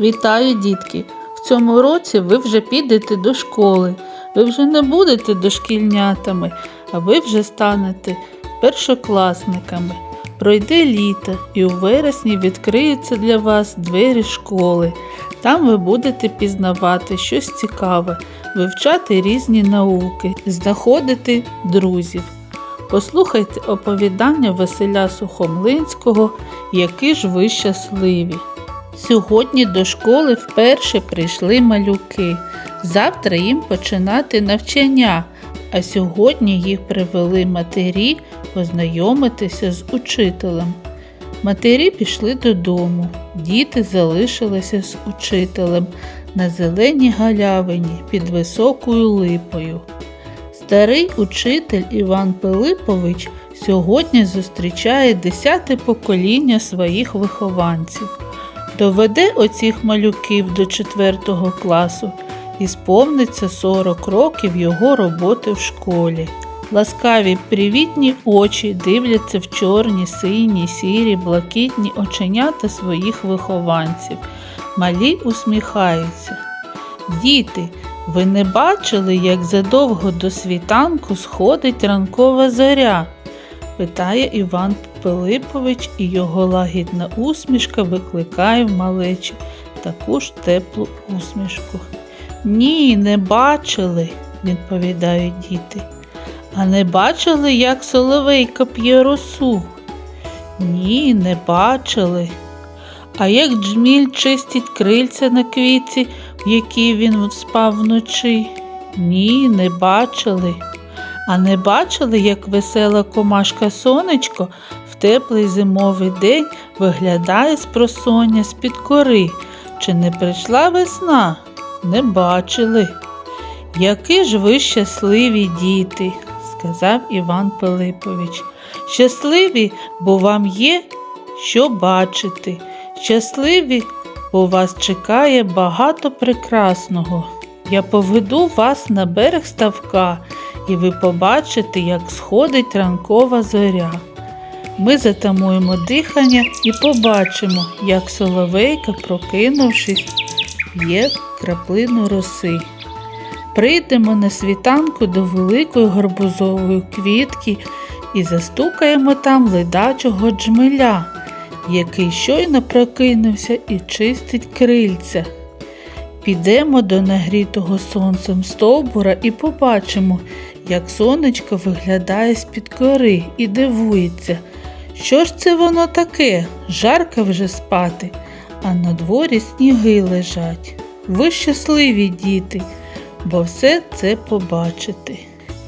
Вітаю, дітки! В цьому році ви вже підете до школи. Ви вже не будете дошкільнятами, а ви вже станете першокласниками. Пройде літо і у вересні відкриються для вас двері школи. Там ви будете пізнавати щось цікаве, вивчати різні науки, знаходити друзів. Послухайте оповідання Василя Сухомлинського, які ж ви щасливі. Сьогодні до школи вперше прийшли малюки. Завтра їм починати навчання, а сьогодні їх привели матері познайомитися з учителем. Матері пішли додому, діти залишилися з учителем на зеленій галявині під високою липою. Старий учитель Іван Пилипович сьогодні зустрічає десяте покоління своїх вихованців. Доведе оцих малюків до 4 класу і сповниться 40 років його роботи в школі. Ласкаві привітні очі дивляться в чорні, сині, сірі, блакитні оченята своїх вихованців. Малі усміхаються. Діти, ви не бачили, як задовго до світанку сходить ранкова зоря? Питає Іван Пилипович, і його лагідна усмішка викликає в малечі таку ж теплу усмішку. Ні, не бачили, відповідають діти. А не бачили, як соловейко п'є росу? Ні, не бачили. А як джміль чистить крильця на квітці, в якій він спав вночі? Ні, не бачили. А не бачили, як весела комашка сонечко в теплий зимовий день виглядає з просоння з-під кори. Чи не прийшла весна? Не бачили. Які ж ви щасливі діти, сказав Іван Пилипович. Щасливі, бо вам є що бачити. Щасливі, бо вас чекає багато прекрасного. Я поведу вас на берег ставка, і ви побачите, як сходить ранкова зоря. Ми затамуємо дихання і побачимо, як соловейка, прокинувшись, п'є краплину роси. Прийдемо на світанку до великої горбузової квітки і застукаємо там ледачого джмеля, який щойно прокинувся і чистить крильця. Підемо до нагрітого сонцем стовбура і побачимо, як сонечко виглядає з-під кори і дивується. Що ж це воно таке? Жарко вже спати, а на дворі сніги лежать. Ви щасливі діти, бо все це побачите.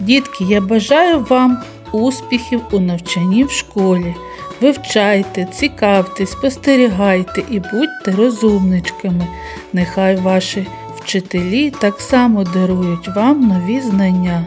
Дітки, я бажаю вам успіхів у навчанні в школі. Вивчайте, цікавтесь, спостерігайте і будьте розумничками. Нехай ваші вчителі так само дарують вам нові знання.